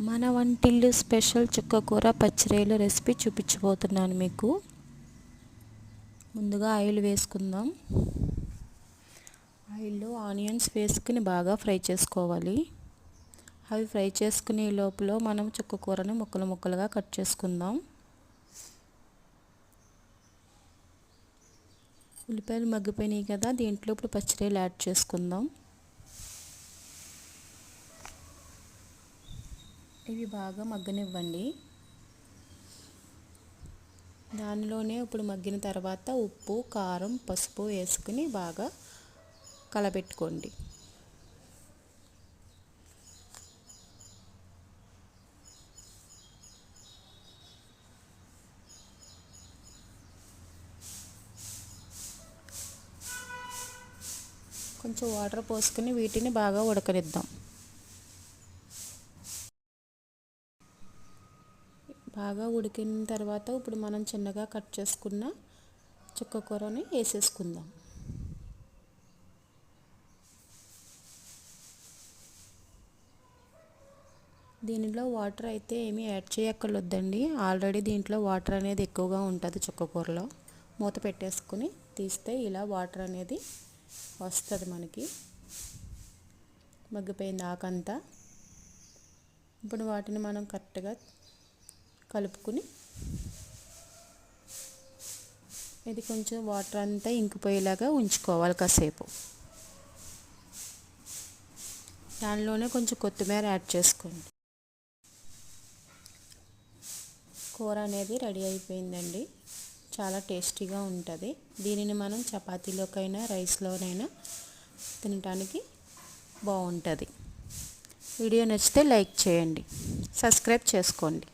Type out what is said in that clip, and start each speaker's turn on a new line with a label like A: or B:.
A: మన వంటిల్లు స్పెషల్ చుక్కకూర పచ్చిరేలు రెసిపీ చూపించబోతున్నాను మీకు. ముందుగా ఆయిల్ వేసుకుందాం. ఆయిల్లో ఆనియన్స్ వేసుకుని బాగా ఫ్రై చేసుకోవాలి. అవి ఫ్రై చేసుకునే లోపల మనం చుక్కకూరని ముక్కలు ముక్కలుగా కట్ చేసుకుందాం. ఉల్లిపాయలు మగ్గిపోయినాయి కదా దీంట్లో ఇప్పుడు పచ్చిరేలు యాడ్ చేసుకుందాం. ఇవి బాగా మగ్గనివ్వండి. దానిలోనే ఇప్పుడు మగ్గిన తర్వాత ఉప్పు కారం పసుపు వేసుకుని బాగా కలబెట్టుకోండి. కొంచెం వాటర్ పోసుకుని వీటిని బాగా ఉడకనిద్దాం. బాగా ఉడికిన తర్వాత ఇప్పుడు మనం చిన్నగా కట్ చేసుకున్న చుక్క కూరని వేసేసుకుందాం. దీనిలో వాటర్ అయితే ఏమీ యాడ్ చేయక్కర్లొద్దండి ఆల్రెడీ దీంట్లో వాటర్ అనేది ఎక్కువగా ఉంటుంది చుక్కకూరలో మూత పెట్టేసుకుని తీస్తే ఇలా వాటర్ అనేది వస్తుంది మనకి. మగ్గిపోయింది ఆకంతా. ఇప్పుడు వాటిని మనం కరెక్ట్గా కలుపుకుని ఇది కొంచెం వాటర్ అంతా ఇంకిపోయేలాగా ఉంచుకోవాలి కాసేపు. దానిలోనే కొంచెం కొత్తిమీర యాడ్ చేసుకోండి. కూర అనేది రెడీ అయిపోయిందండి. చాలా టేస్టీగా ఉంటుంది. దీనిని మనం చపాతీలోకైనా రైస్లోనైనా తినటానికి బాగుంటుంది. వీడియో నచ్చితే లైక్ చేయండి. సబ్స్క్రైబ్ చేసుకోండి.